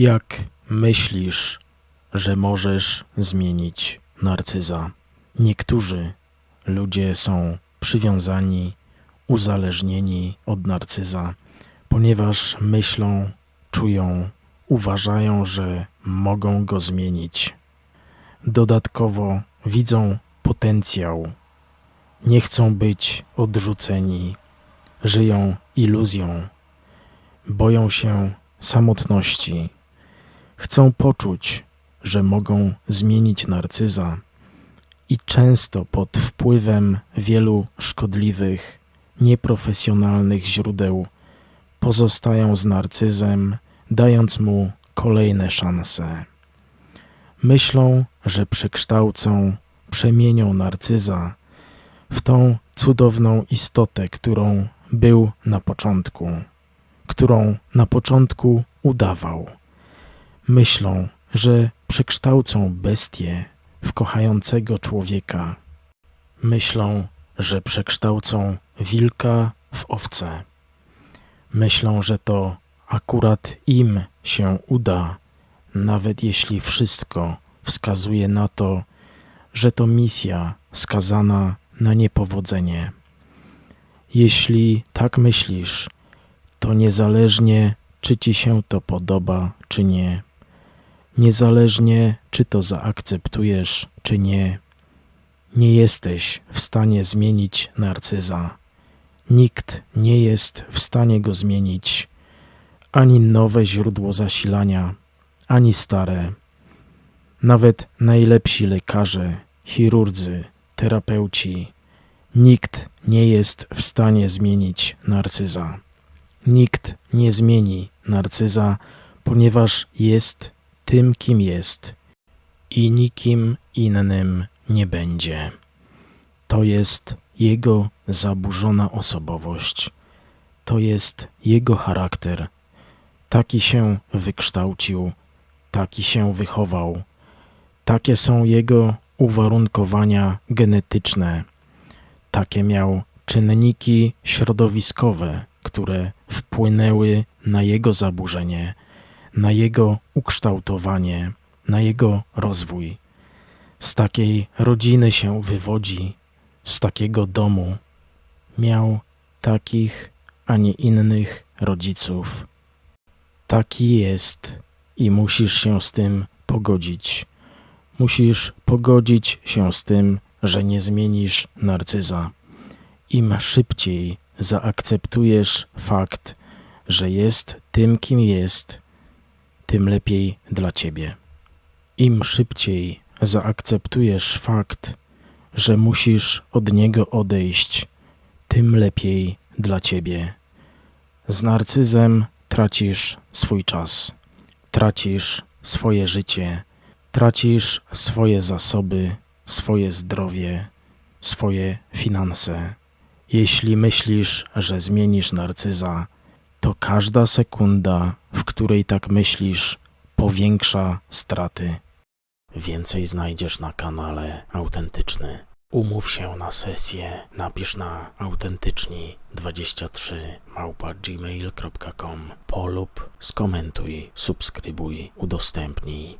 Jak myślisz, że możesz zmienić narcyza? Niektórzy ludzie są przywiązani, uzależnieni od narcyza, ponieważ myślą, czują, uważają, że mogą go zmienić. Dodatkowo widzą potencjał, nie chcą być odrzuceni, żyją iluzją, boją się samotności, chcą poczuć, że mogą zmienić narcyza i często pod wpływem wielu szkodliwych, nieprofesjonalnych źródeł pozostają z narcyzem, dając mu kolejne szanse. Myślą, że przekształcą, przemienią narcyza w tą cudowną istotę, którą był na początku, którą na początku udawał. Myślą, że przekształcą bestię w kochającego człowieka. Myślą, że przekształcą wilka w owcę. Myślą, że to akurat im się uda, nawet jeśli wszystko wskazuje na to, że to misja skazana na niepowodzenie. Jeśli tak myślisz, to niezależnie czy ci się to podoba, czy nie, niezależnie czy to zaakceptujesz, czy nie, nie jesteś w stanie zmienić narcyza. Nikt nie jest w stanie go zmienić, ani nowe źródło zasilania, ani stare. Nawet najlepsi lekarze, chirurdzy, terapeuci, nikt nie jest w stanie zmienić narcyza. Nikt nie zmieni narcyza, ponieważ jest tym, kim jest i nikim innym nie będzie. To jest jego zaburzona osobowość, to jest jego charakter. Taki się wykształcił, taki się wychował, takie są jego uwarunkowania genetyczne, takie miał czynniki środowiskowe, które wpłynęły na jego zaburzenie, na jego ukształtowanie, na jego rozwój. Z takiej rodziny się wywodzi, z takiego domu. Miał takich, a nie innych rodziców. Taki jest i musisz się z tym pogodzić. Musisz pogodzić się z tym, że nie zmienisz narcyza. Im szybciej zaakceptujesz fakt, że jest tym, kim jest, tym lepiej dla ciebie. Im szybciej zaakceptujesz fakt, że musisz od niego odejść, tym lepiej dla ciebie. Z narcyzem tracisz swój czas, tracisz swoje życie, tracisz swoje zasoby, swoje zdrowie, swoje finanse. Jeśli myślisz, że zmienisz narcyza, to każda sekunda, w której tak myślisz, powiększa straty. Więcej znajdziesz na kanale Autentyczny. Umów się na sesję, napisz na autentyczni23 małpa gmail.com polub, skomentuj, subskrybuj, udostępnij.